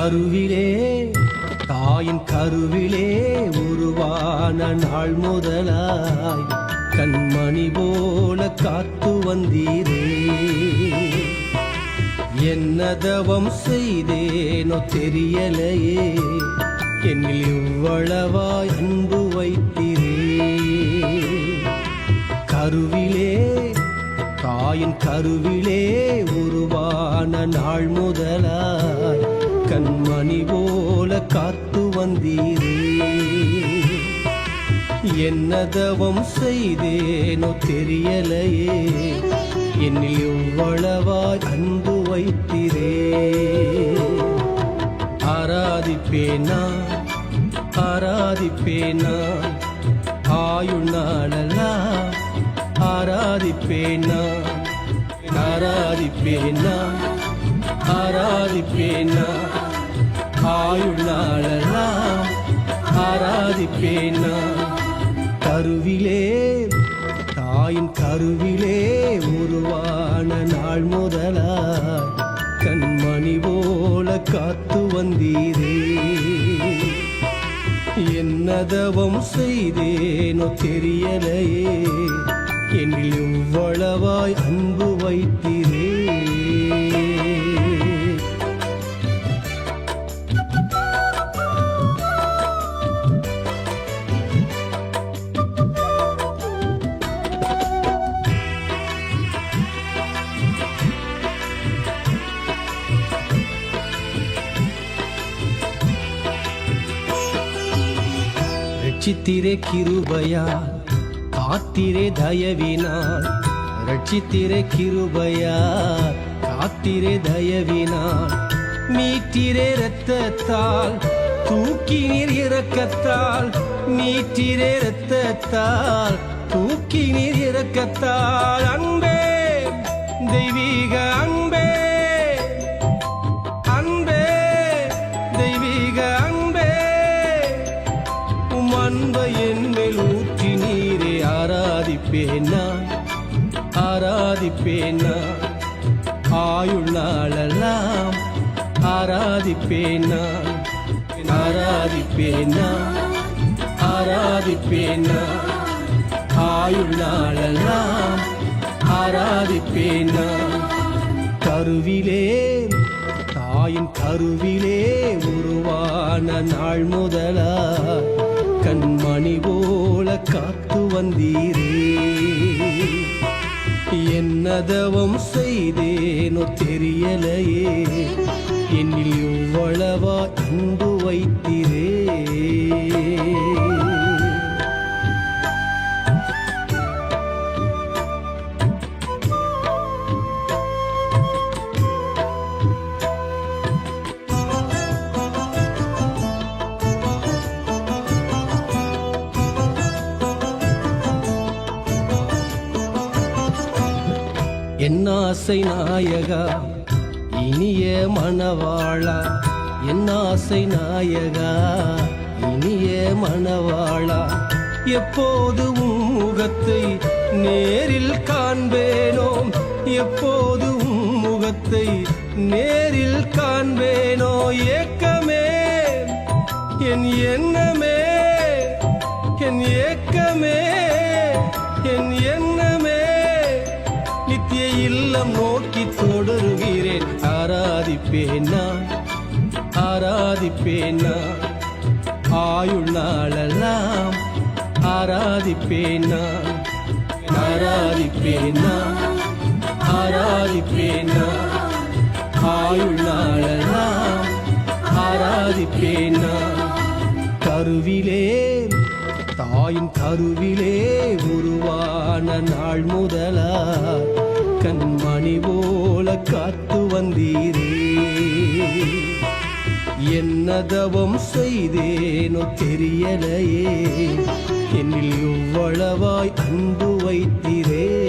கருவிலே தாயின் கருவிலே உருவான நாள் முதலாய் கண்மணி போல காத்து வந்தீரே. என்ன தவம் செய்தேனோ தெரியலையே என்னில் இவ்வளவாய் அன்பு வைத்தீரே. கருவிலே தாயின் கருவிலே உருவான நாள் முதலாய் கண்மணி போல காத்து வந்தீரே. என்னதவம் செய்தேனோ தெரியலையே. என்னில் எவ்வளவாய் அன்பு வைத்திரே. ஆராதிப்பேனா? ஆராதிப்பேனா? ஆயுள் நாளெல்லாம் ஆராதிப்பேனா? ஆராதிப்பேனா? ஆராதிப்பேனா? ஆயுள் நாளெல்லாம் ஆராதிப்பேனா? கருவிலே தாயின் கருவிலே உருவான நாள் முதலா? கண்மணி போல காத்து வந்தீரே. என்னதவம் செய்தேனோ தெரியலையே. என்னில் இவ்வளவாய் அன்பு வைத்தீரே. ரட்சித்திரே கிருபையால் காத்திரே தயவினால். ரட்சித்திரே கிருபையால் காத்திரே தயவினால். மீட்டிரே இரத்தத்தால் தூக்கினீர் இறக்கத்தால் மீட்டிரே இரத்தத்தால் தூக்கினீர் இறக்கத்தால் அன்பே தெய்வீக அன்பே. ஆராதிப்பேன் நான். ஆயுள் நாளெல்லாம் ஆராதிப்பேன் நான். ஆராதிப்பேன் நான். ஆராதிப்பேன் நான். ஆயுள் நாளெல்லாம் ஆராதிப்பேன் நான். கருவிலே தாயின் கருவிலே உருவான நாள் முதலா கண்மணி போல காத்து வந்தீரே. என்னதவம் செய்தேனோ தெரியலையே. என்னில் இவ்வளவா இன்பு வைத்திரே. என் ஆசை நாயகா இனிய மணவாளா. என் ஆசை நாயகா இனிய மணவாளா. எப்போது முகத்தை நேரில் காண்பேனோம் எப்போது முகத்தை நேரில் காண்பேனோ? ஏக்கமே என் எண்ணமே என் ஏக்கமே என் எண்ணமே உள்ளம் நோக்கி தொடருகிறேன் ஆராதிப்பேன்? நான் ஆராதிப்பேன்? நான் ஆயுள் நாளெல்லாம் ஆராதிப்பேன்? நான் ஆராதிப்பேன்? நான் ஆராதிப்பேன்? நான் ஆயுள் நாளெல்லாம் ஆராதிப்பேன்? நான் கருவிலே தாயின் கருவிலே உருவான நாள் முதலா. காத்து வந்தீரே. என்னதவம் செய்தேனோ தெரியலையே. என்னில் இவ்வளவாய் அன்பு வைத்தீரே.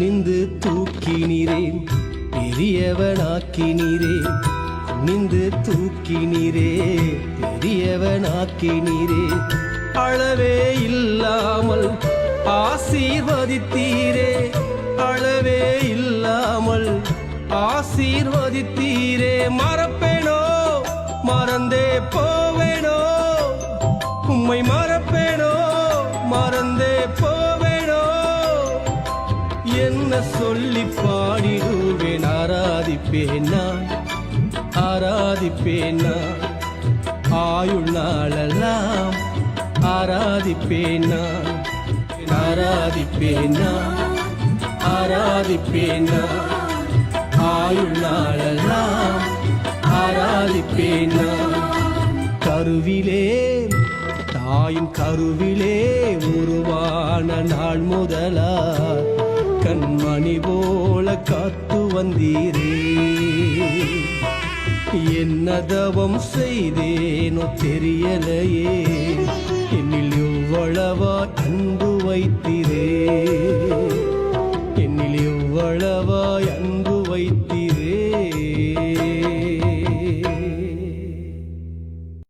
குனிந்து தூக்கினீரே பெரியவனாக்கினீரே. குனிந்து தூக்கினீரே பெரியவனாக்கினீரே. அளவே இல்லாமல் ஆசீர்வதித்தீரே. அளவே இல்லாமல் ஆசீர்வதித்தீரே. மறப்பேனோ? மறந்தே போவேனோ? உம்மை ஆராதிப்பேன்? நான் ஆயுள் நாளெல்லாம் ஆராதிப்பேன்? நான் ஆராதிப்பேன்? நான் ஆராதிப்பேன்? நான் ஆயுள் நாளெல்லாம் ஆராதிப்பேன்? நான் கருவிலே தாயின் கருவிலே உருவான நாள் முதலா கண்மணி போல காத்து வந்தீரே. என்ன தவம் செய்தேனோ தெரியலையே. என்னில் எவ்வளவா அன்பு வைத்து